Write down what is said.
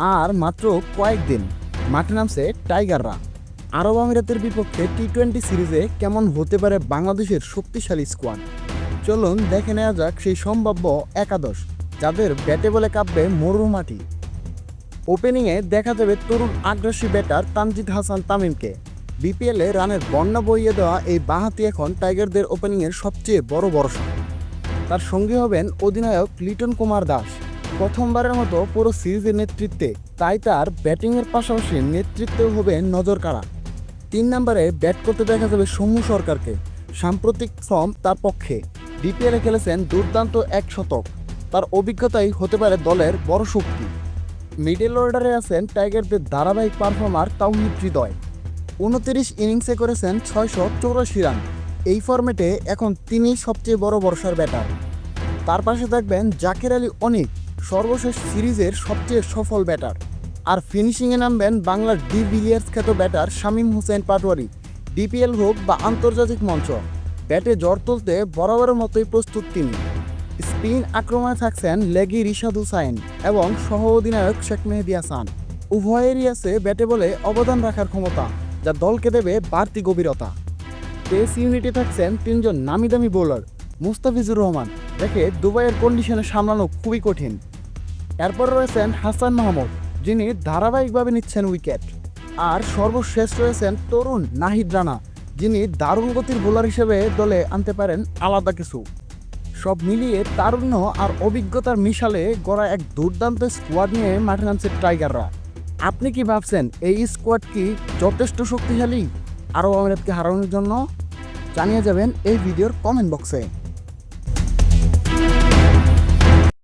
আর মাত্র কয়েকদিন। মাঠে নামছে টাইগাররা। আরব আমিরাতের বিপক্ষে টি টোয়েন্টি সিরিজে কেমন হতে পারে বাংলাদেশের শক্তিশালী স্কোয়াড চলুন দেখে নেওয়া যাক সেই সম্ভাব্য একাদশ, যাদের ব্যাটে বলে কাঁপবে মরুর মাটি। ওপেনিংয়ে দেখা যাবে তরুণ আগ্রাসী ব্যাটার তানজিদ হাসান তামিমকে। বিপিএলে রানের বন্যা বইয়ে দেওয়া এই বাঁহাতি এখন টাইগারদের ওপেনিংয়ের সবচেয়ে বড় ভরসা। তার সঙ্গী হবেন অধিনায়ক লিটন কুমার দাস। প্রথমবারের মতো পুরো সিরিজের নেতৃত্বে, তাই তার ব্যাটিংয়ের পাশাপাশি নেতৃত্বে হবে নজর কাড়া তিন নম্বরে ব্যাট করতে দেখা যাবে সৌম্য সরকারকে। সাম্প্রতিক ফর্ম তার পক্ষে। ডিপিএলে খেলেছেন দুর্দান্ত এক শতক। তার অভিজ্ঞতাই হতে পারে দলের বড় শক্তি। মিডল অর্ডারে আছেন টাইগারদের ধারাবাহিক পারফর্মার তাওহিদ হৃদয়। উনতিরিশ ইনিংসে করেছেন ছয়শো চৌরাশি রান। এই ফরম্যাটে এখন তিনি সবচেয়ে বড় বর্ষার ব্যাটার। তার পাশে থাকবেন জাকের আলী অনিক। সর্বশেষ সিরিজের সবচেয়ে সফল ব্যাটার। আর ফিনিশিংয়ে নামবেন বাংলার ডি বিলিয়ার্স খ্যাত ব্যাটার শামীম হোসেন পাটোয়ারি, ডিপিএল হোক বা আন্তর্জাতিক মঞ্চ। ব্যাটে জ্বর তুলতে বরাবরের মতোই প্রস্তুত তিনি। স্পিন আক্রমণে থাকছেন লেগি রিশাদ হুসাইন এবং সহ অধিনায়ক শেখ মেহেদি হাসান। উভয়েরই আছে ব্যাটে বলে অবদান রাখার ক্ষমতা, যা দলকে দেবে বাড়তি গভীরতা। পেস ইউনিটে থাকছেন তিনজন নামি দামি বোলার, মুস্তাফিজুর রহমান। যাকে দুবাইয়ের কন্ডিশনে সামলানো খুবই কঠিন। এরপর রয়েছেন হাসান মাহমুদ, যিনি ধারাবাহিকভাবে নিচ্ছেন উইকেট আর সর্বশেষ রয়েছেন তরুণ নাহিদ রানা, যিনি দারুণ গতির বোলার হিসেবে দলে আনতে পারেন আলাদা কিছু। সব মিলিয়ে তারুণ্য আর অভিজ্ঞতার মিশালে গড়া এক দুর্দান্ত স্কোয়াড নিয়ে মাঠে নামছে টাইগাররা আপনি কি ভাবছেন, এই স্কোয়াড কি যথেষ্ট শক্তিশালী? আরব আমিরাতকে হারানোর জন্য জানিয়ে যাবেন এই ভিডিওর কমেন্ট বক্সে